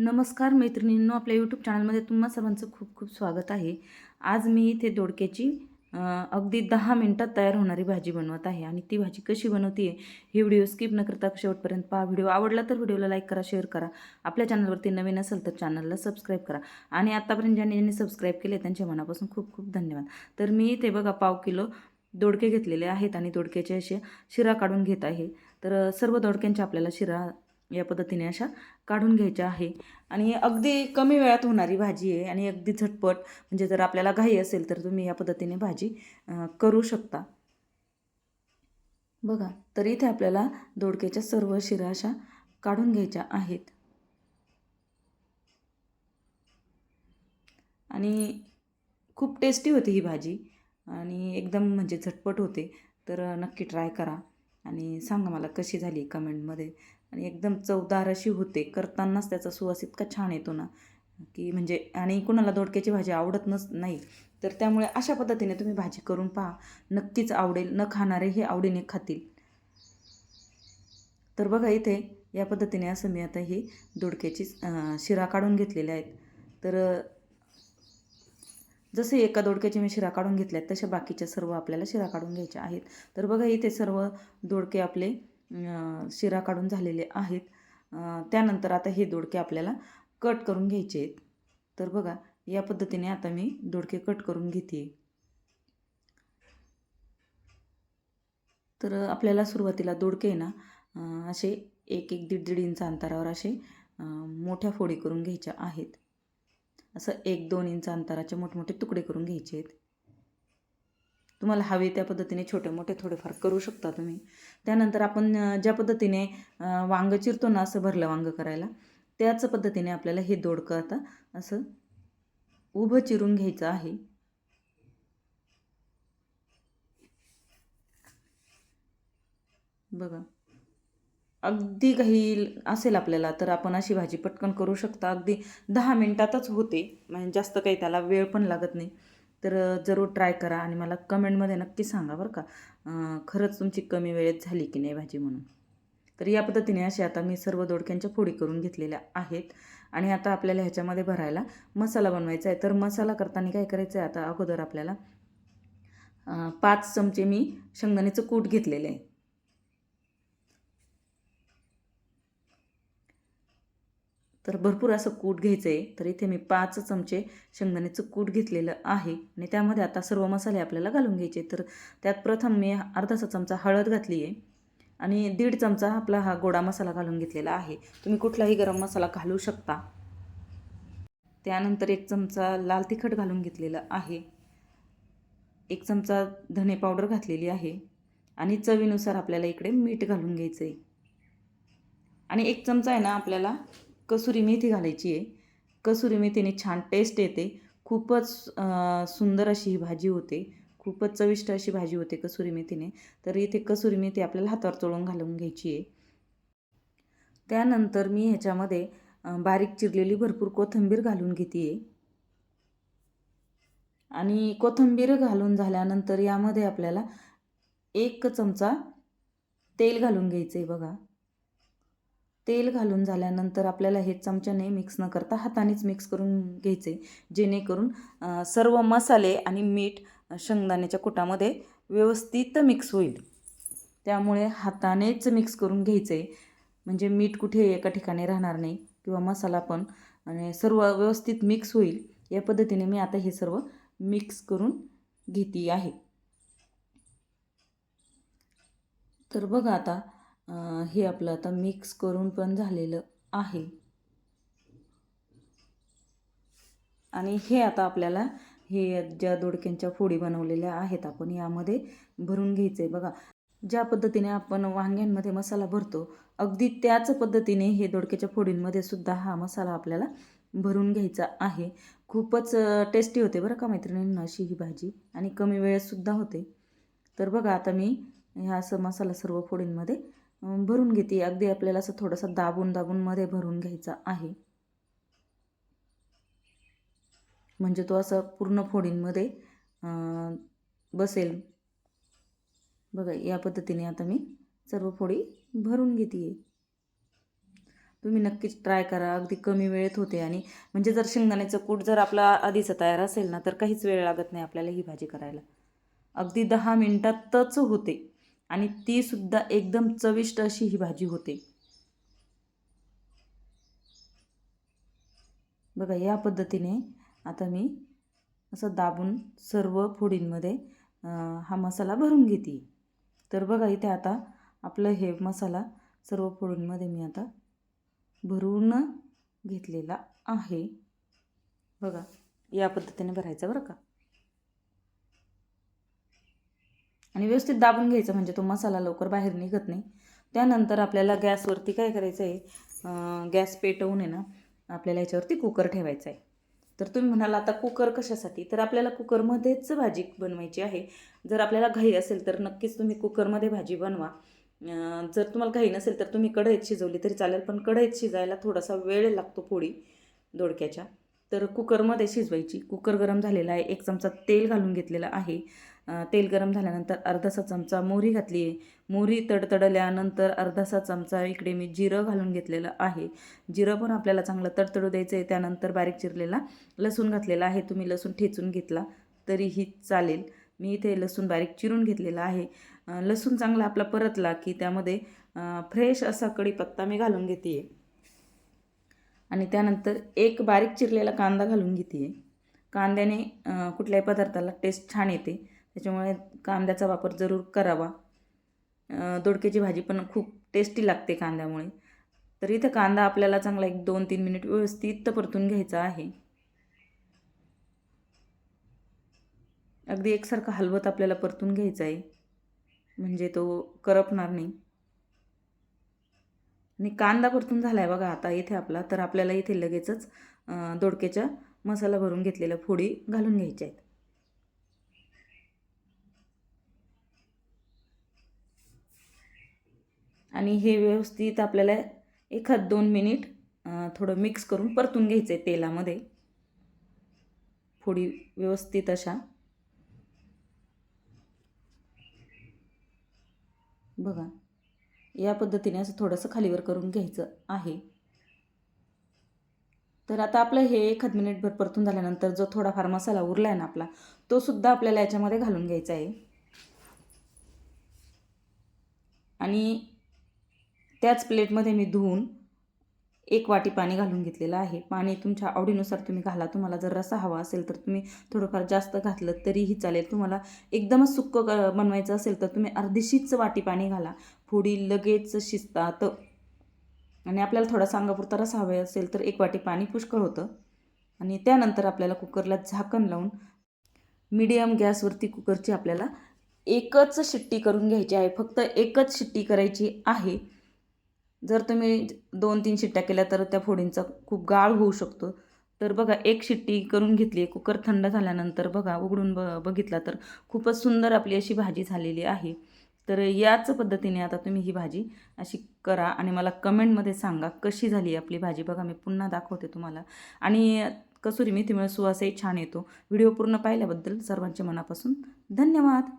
नमस्कार मैत्रिणींनो आपल्या यूट्यूब चॅनलमध्ये तुम्हा सर्वांचं खूप खूप स्वागत आहे. आज मी इथे दोडक्याची अगदी दहा मिनटात तयार होणारी भाजी बनवत आहे आणि ती भाजी कशी बनवते ही व्हिडिओ स्किप न करता शेवटपर्यंत पहा. व्हिडिओ आवडला तर व्हिडिओला लाईक करा शेअर करा. आपल्या चॅनलवरती नवीन असेल तर चॅनलला सबस्क्राईब करा. आणि आत्तापर्यंत ज्यांनी ज्यांनी सबस्क्राईब केले त्यांच्या मनापासून खूप खूप धन्यवाद. तर मी इथे बघा पाव किलो दोडके घेतलेले आहेत आणि दोडक्याचे असे शिरा काढून घेत आहे. तर सर्व दोडक्यांच्या आपल्याला शिरा या पद्धतीने अशा काढून घ्यायच्या आहे. आणि अगदी कमी वेळात होणारी भाजी आहे आणि अगदी झटपट म्हणजे जर आपल्याला घाई असेल तर तुम्ही या पद्धतीने भाजी करू शकता. बघा तर इथे आपल्याला दोडक्याच्या सर्व शिरा अशा काढून घ्यायच्या आहेत. आणि खूप टेस्टी होती ही भाजी आणि एकदम म्हणजे झटपट होते. तर नक्की ट्राय करा आणि सांगा मला कशी झाली कमेंटमध्ये. आणि एकदम चवदार अशी होते. करतानाच त्याचा सुवास इतका छान येतो ना की म्हणजे आणि कुणाला दोडक्याची भाजी आवडत नस नाही. तर त्यामुळे अशा पद्धतीने तुम्ही भाजी करून पहा. नक्कीच आवडेल. न खाणारे हे आवडीने खातील. तर बघा इथे या पद्धतीने असं मी आता ही दोडक्याची शिरा काढून घेतलेल्या आहेत. तर जसे एका दोडक्याची मी शिरा काढून घेतल्यात तशा बाकीच्या सर्व आपल्याला शिरा काढून घ्यायच्या आहेत. तर बघा इथे सर्व दोडके आपले शिरा काढून झालेले आहेत. त्यानंतर आता हे दोडके आपल्याला कट करून घ्यायचे आहेत. तर बघा या पद्धतीने आता मी दोडके कट करून घेते. तर आपल्याला सुरुवातीला दोडके ना असे एक एक दीड दीड इंच अंतरावर असे मोठ्या फोडी करून घ्यायच्या आहेत. असं एक दोन इंच अंतराचे मोठमोठे तुकडे करून घ्यायचे आहेत. तुम्हाला हवे त्या पद्धतीने छोटे मोठे थोडेफार करू शकता तुम्ही. त्यानंतर आपण ज्या पद्धतीने वांग चिरतो ना असं भरलं वांग करायला त्याच पद्धतीने आपल्याला हे दोडकं आता असं उभं चिरून घ्यायचं आहे. बघा. अगदी काही असेल आपल्याला तर आपण अशी भाजी पटकन करू शकता. अगदी दहा मिनटातच होते. म्हणजे जास्त काही त्याला वेळ पण लागत नाही. तर जरूर ट्राय करा आणि मला कमेंटमध्ये नक्की सांगा बरं का खरंच तुमची कमी वेळेत झाली की नाही भाजी म्हणून. तर या पद्धतीने असे आता मी सर्व दोडक्यांच्या फोडी करून घेतलेल्या आहेत आणि आता आपल्याला ह्याच्यामध्ये भरायला मसाला बनवायचा आहे. तर मसाला करताना काय करायचं आहे आता अगोदर आपल्याला पाच चमचे मी शेंगदाण्याचं कूट घेतलेलं आहे. तर भरपूर असं कूट घ्यायचं आहे तर इथे मी पाच चमचे शेंगदाण्याचं कूट घेतलेलं आहे. आणि त्यामध्ये आता सर्व मसाले आपल्याला घालून घ्यायचे. तर त्यात प्रथम मी अर्धाचा चमचा हळद घातली आहे आणि दीड चमचा आपला हा गोडा मसाला घालून घेतलेला आहे. तुम्ही कुठलाही गरम मसाला घालू शकता. त्यानंतर एक चमचा लाल तिखट घालून घेतलेलं आहे. एक चमचा धने पावडर घातलेली आहे. आणि चवीनुसार आपल्याला इकडे मीठ घालून घ्यायचं आहे आणि एक चमचा आहे ना आपल्याला कसुरी मेथी घालायची आहे. कसुरी मेथीने छान टेस्ट येते. खूपच सुंदर अशी ही भाजी होते. खूपच चविष्ट अशी भाजी होते कसुरी मेथीने. तर इथे कसुरी मेथी आपल्याला हातावर चोळून घालून घ्यायची आहे. त्यानंतर मी ह्याच्यामध्ये बारीक चिरलेली भरपूर कोथिंबीर घालून घेते आहे. आणि कोथिंबीर घालून झाल्यानंतर यामध्ये आपल्याला एक चमचा तेल घालून घ्यायचं आहे बघा. तेल घालून झाल्यानंतर आपल्याला हे चमच्याने मिक्स न करता हातानेच मिक्स करून घ्यायचे. जेणेकरून सर्व मसाले आणि मीठ शेंगदाण्याच्या कुटामध्ये व्यवस्थित मिक्स होईल. त्यामुळे हातानेच मिक्स करून घ्यायचे. म्हणजे मीठ कुठे एका ठिकाणी राहणार नाही किंवा मसाला पण आणि सर्व व्यवस्थित मिक्स होईल. या पद्धतीने मी आता हे सर्व मिक्स करून घेते आहे. तर बघा आता हे आपलं आता मिक्स करून पण झालेलं आहे. आणि हे आता आपल्याला हे ज्या दोडक्यांच्या फोडी बनवलेल्या आहेत आपण यामध्ये भरून घ्यायचं आहे बघा ज्या पद्धतीने आपण वांग्यांमध्ये मसाला भरतो अगदी त्याच पद्धतीने हे दोडक्याच्या फोडींमध्ये सुद्धा हा मसाला आपल्याला भरून घ्यायचा आहे. खूपच टेस्टी होते बरं का मैत्रिणींना अशी ही भाजी आणि कमी वेळेतसुद्धा होते. तर बघा आता मी ह्या असं मसाला सर्व फोडींमध्ये भरून घेते. अगदी आपल्याला असं थोडंसं दाबून दाबून मध्ये भरून घ्यायचा आहे. म्हणजे तो असं पूर्ण फोडींमध्ये बसेल. बघा या पद्धतीने आता मी सर्व फोडी भरून घेते. तुम्ही नक्कीच ट्राय करा. अगदी कमी वेळेत होते आणि म्हणजे जर शेंगदाण्याचं कूट जर आपला आधीचं तयार असेल ना तर काहीच वेळ लागत नाही आपल्याला ही भाजी करायला. अगदी दहा मिनटातच होते. आणि तीसुद्धा एकदम चविष्ट अशी ही भाजी होते. बघा या पद्धतीने आता मी असं दाबून सर्व फोडींमध्ये हा मसाला भरून घेते. तर बघा इथे आता आपलं हे मसाला सर्व फोडींमध्ये मी आता भरून घेतलेला आहे. बघा या पद्धतीने भरायचं बरं का? आणि व्यवस्थित दाबून घ्यायचं म्हणजे तो मसाला लवकर बाहेर निघत नाही. त्यानंतर आपल्याला गॅसवरती काय करायचं आहे? गॅस पेटवून आहे ना आपल्याला याच्यावरती कुकर ठेवायचा आहे. तर तुम्ही म्हणाल आता कुकर कशासाठी? तर आपल्याला कुकरमध्येच भाजी बनवायची आहे. जर आपल्याला घाई असेल तर नक्कीच तुम्ही कुकरमध्ये भाजी बनवा. जर तुम्हाला घाई नसेल तर तुम्ही कढईत शिजवली तरी चालेल पण कढईत शिजायला थोडासा वेळ लागतो पोळी दोडक्याच्या. तर कुकरमध्ये शिजवायची. कुकर गरम झालेला आहे. एक चमचा तेल घालून घेतलेला आहे. तेल गरम झाल्यानंतर अर्धासा चमचा मोहरी घातली आहे. मोहरी तडतडल्यानंतर अर्धासा चमचा इकडे मी जिरं घालून घेतलेलं आहे. जिरं पण आपल्याला चांगलं तडतडू द्यायचं आहे. त्यानंतर बारीक चिरलेला लसूण घातलेला आहे. तुम्ही लसूण ठेचून घेतला तरीही चालेल. मी इथे लसूण बारीक चिरून घेतलेला आहे. लसूण चांगला आपला परतला की त्यामध्ये फ्रेश असा कढीपत्ता मी घालून घेते. आहे आणि त्यानंतर एक बारीक चिरलेला कांदा घालून घेते. आहे कांद्याने कुठल्याही पदार्थाला टेस्ट छान येते. त्याच्यामुळे कांद्याचा वापर जरूर करावा. दोडक्याची भाजी पण खूप टेस्टी लागते कांद्यामुळे. तर इथं कांदा आपल्याला चांगला एक दोन तीन मिनिट व्यवस्थित परतून घ्यायचा आहे. अगदी एकसारखं हलवत आपल्याला परतून घ्यायचा आहे. म्हणजे तो करपणार नाही. आणि कांदा परतून झाला आहे बघा आता इथे आपला. तर आपल्याला इथे लगेचच दोडक्याच्या मसाला भरून घेतलेल्या फोडी घालून घ्यायच्या आहेत. आणि हे व्यवस्थित आपल्याला एखाद दोन मिनिट थोडं मिक्स करून परतून घ्यायचं आहे तेलामध्ये. फोडी व्यवस्थित अशा. बघा या पद्धतीने असं थोडंसं खालीवर करून घ्यायचं आहे. तर आता आपलं हे एखाद मिनिटभर परतून झाल्यानंतर जो थोडाफार मसाला उरला आहे ना आपला तो सुद्धा आपल्याला याच्यामध्ये घालून घ्यायचा आहे. आणि त्याच प्लेटमध्ये मी धुवून एक वाटी पाणी घालून घेतलेलं आहे. पाणी तुमच्या आवडीनुसार तुम्ही घाला. तुम्हाला जर रसा हवा असेल तर तुम्ही थोडंफार जास्त घातलं तरीही चालेल. तुम्हाला एकदमच सुक्क क- बनवायचं असेल तर तुम्ही अर्धीशीच वाटी पाणी घाला. फोडी लगेच शिजतात. आणि आपल्याला थोडा सांगापुरता रसा हवा असेल तर एक वाटी पाणी पुष्कळ होतं. आणि त्यानंतर आपल्याला कुकरला झाकण लावून मीडियम गॅसवरती कुकरची आपल्याला एकच शिट्टी करून घ्यायची आहे. फक्त एकच शिट्टी करायची आहे. जर तुम्ही दोन तीन शिट्ट्या केल्या तर त्या फोडींचा खूप गाळ होऊ शकतो. तर बघा एक शिट्टी करून घेतली कुकर थंड झाल्यानंतर बघा उघडून ब बघितला तर खूपच सुंदर आपली अशी भाजी झालेली आहे. तर याच पद्धतीने आता तुम्ही ही भाजी अशी करा आणि मला कमेंटमध्ये सांगा कशी झाली आपली भाजी. बघा मी पुन्हा दाखवते तुम्हाला. आणि कसुरी मेथीमुळे सुवासही छान येतो. व्हिडिओ पूर्ण पाहिल्याबद्दल सर्वांचे मनापासून धन्यवाद.